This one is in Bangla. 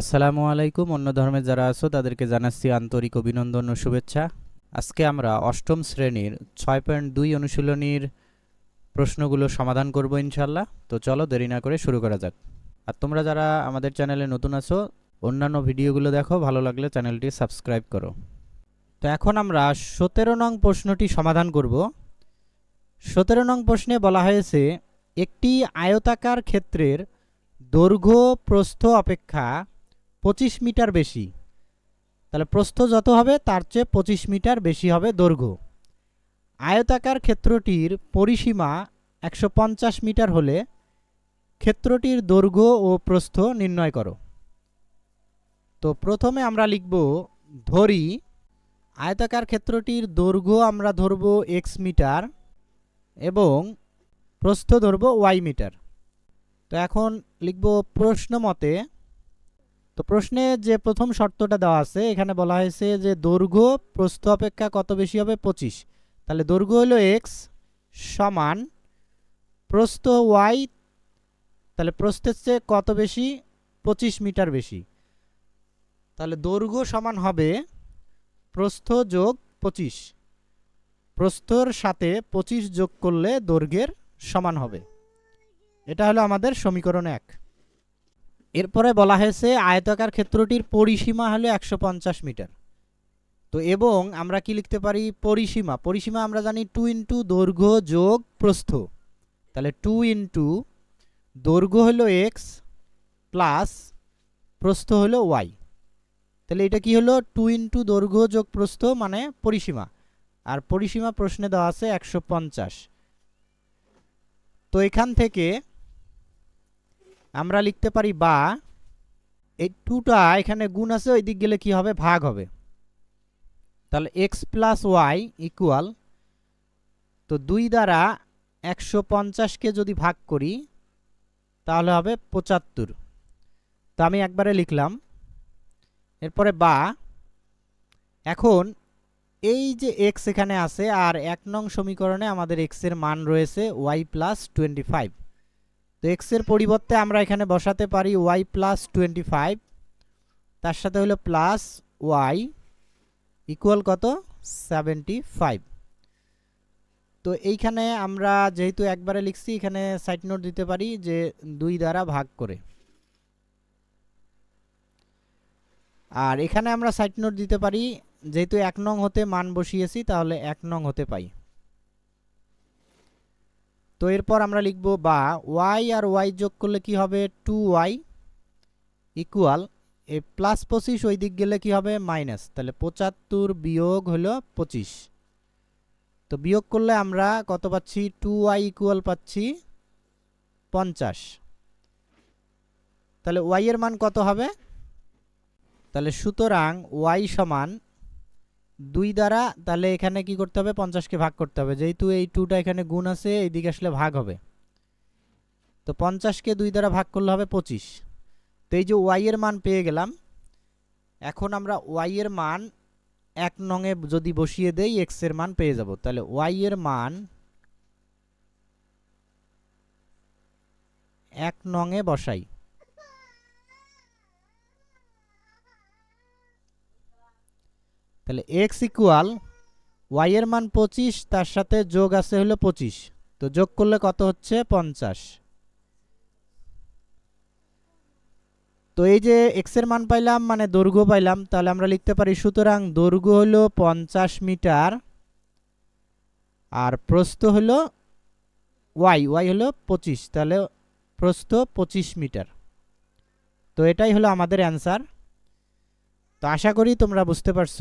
আসসালামু আলাইকুম। অন্য ধর্মের যারা আছো, তাদেরকে জানাচ্ছি আন্তরিক অভিনন্দন ও শুভেচ্ছা। আজকে আমরা অষ্টম শ্রেণির ছয় পয়েন্ট দুই অনুশীলনীর প্রশ্নগুলো সমাধান করব ইনশাল্লাহ তো চলো দেরি না করে শুরু করা যাক। আর তোমরা যারা আমাদের চ্যানেলে নতুন আছো, অন্যান্য ভিডিওগুলো দেখো, ভালো লাগলে চ্যানেলটি সাবস্ক্রাইব করো। তো এখন আমরা সতেরো নং প্রশ্নটি সমাধান করব। সতেরো নং প্রশ্নে বলা হয়েছে, একটি আয়তাকার ক্ষেত্রের দৈর্ঘ্য প্রস্থ অপেক্ষা পঁচিশ মিটার বেশি। তাহলে প্রস্থ যত হবে, তার চেয়ে পঁচিশ মিটার বেশি হবে দৈর্ঘ্য। আয়তাকার ক্ষেত্রটির পরিসীমা একশো পঞ্চাশ মিটার হলে ক্ষেত্রটির দৈর্ঘ্য ও প্রস্থ নির্ণয় করো। তো প্রথমে আমরা লিখব ধরি, আয়তাকার ক্ষেত্রটির দৈর্ঘ্য আমরা ধরব এক্স মিটার এবং প্রস্থ ধরব ওয়াই মিটার। তো এখন লিখব প্রশ্ন মতে তো প্রশ্নে যে প্রথম শর্তটা দেওয়া আছে, এখানে বলা হয়েছে যে দৈর্ঘ্য প্রস্থ অপেক্ষা কত বেশি হবে? পঁচিশ। তাহলে দৈর্ঘ্য হলো এক্স সমান প্রস্থ ওয়াই তাহলে প্রস্থের চেয়ে কত বেশি? পঁচিশ মিটার বেশি। তাহলে দৈর্ঘ্য সমান হবে প্রস্থ যোগ পঁচিশ। প্রস্থর সাথে পঁচিশ যোগ করলে দৈর্ঘ্যের সমান হবে। এটা হলো আমাদের সমীকরণ এক। এরপরে বলা হয়েছে, আয়তাকার ক্ষেত্রটির পরিসীমা হলো একশো পঞ্চাশ মিটার। তো এবং আমরা কি লিখতে পারি? পরিসীমা। পরিসীমা আমরা জানি টু ইন্টু দৈর্ঘ্য যোগ প্রস্থ। তাহলে টু ইন্টু দৈর্ঘ্য হলো এক্স প্লাস প্রস্থ হলো ওয়াই তাহলে এটা কি হলো? টু ইন্টু দৈর্ঘ্য যোগ প্রস্থ মানে পরিসীমা। আর পরিসীমা প্রশ্নে দেওয়া আছে একশো পঞ্চাশ। তো এখান থেকে আমরা লিখতে পারি বা, এই টুটা এখানে গুণ আছে, ওই দিক গেলে কি হবে? ভাগ হবে। তাহলে এক্স প্লাস ওয়াই ইকুয়াল তো দুই দ্বারা একশো পঞ্চাশকে যদি ভাগ করি, তাহলে হবে পঁচাত্তর। তো আমি একবারে লিখলাম। এরপরে বা, এখন এই যে এক্স এখানে আছে, আর এক নং সমীকরণে আমাদের এক্সের মান রয়েছে ওয়াই প্লাস টোয়েন্টি ফাইভ তো এক্সের পরিবর্তে আমরা এখানে বসাতে পারি ওয়াই প্লাস টোয়েন্টি ফাইভ তার সাথে হলো প্লাস ওয়াই ইকুয়াল কত? সেভেন্টি ফাইভ তো এইখানে আমরা যেহেতু একবারে লিখছি, এখানে সাইড নোট দিতে পারি যে দুই দ্বারা ভাগ করে। আর এখানে আমরা সাইড নোট দিতে পারি, যেহেতু এক নং হতে মান বসিয়েছি, তাহলে এক নং হতে পাই। তো এরপর আমরা লিখব বা ওয়াই আর ওয়াই যোগ করলে কি হবে? টু ওয়াই ইকুয়াল এই প্লাস পঁচিশ ওই দিক গেলে কি হবে? মাইনাস তাহলে পঁচাত্তর বিয়োগ হলো পঁচিশ। তো বিয়োগ করলে আমরা কত পাচ্ছি? টু ওয়াই ইকুয়াল পাচ্ছি পঞ্চাশ। তাহলে ওয়াই এর মান কত হবে? তাহলে সুতরাং ওয়াই সমান দুই দ্বারা, তাহলে এখানে কি করতে হবে? পঞ্চাশকে ভাগ করতে হবে। যেহেতু এই টুটা এখানে গুণ আছে, এইদিকে আসলে ভাগ হবে। তো পঞ্চাশকে দুই দ্বারা ভাগ করলে হবে পঁচিশ। তো এই যে ওয়াই এর মান পেয়ে গেলাম। এখন আমরা ওয়াই এর মান এক নঙে যদি বসিয়ে দেই এক্সের মান পেয়ে যাব। তাহলে ওয়াই এর মান এক নঙে বসাই। তাহলে এক্স ইকুয়াল ওয়াই এর মান পঁচিশ, তার সাথে যোগ আছে হলো পঁচিশ। তো যোগ করলে কত হচ্ছে? পঞ্চাশ। তো এই যে এক্সের মান পাইলাম মানে দৈর্ঘ্য পাইলাম, তাহলে আমরা লিখতে পারি সুতরাং দৈর্ঘ্য হলো পঞ্চাশ মিটার আর প্রস্থ হলো ওয়াই ওয়াই হলো পঁচিশ। তাহলে প্রস্থ পঁচিশ মিটার। তো এটাই হলো আমাদের অ্যান্সার তো আশা করি তোমরা বুঝতে পারছ।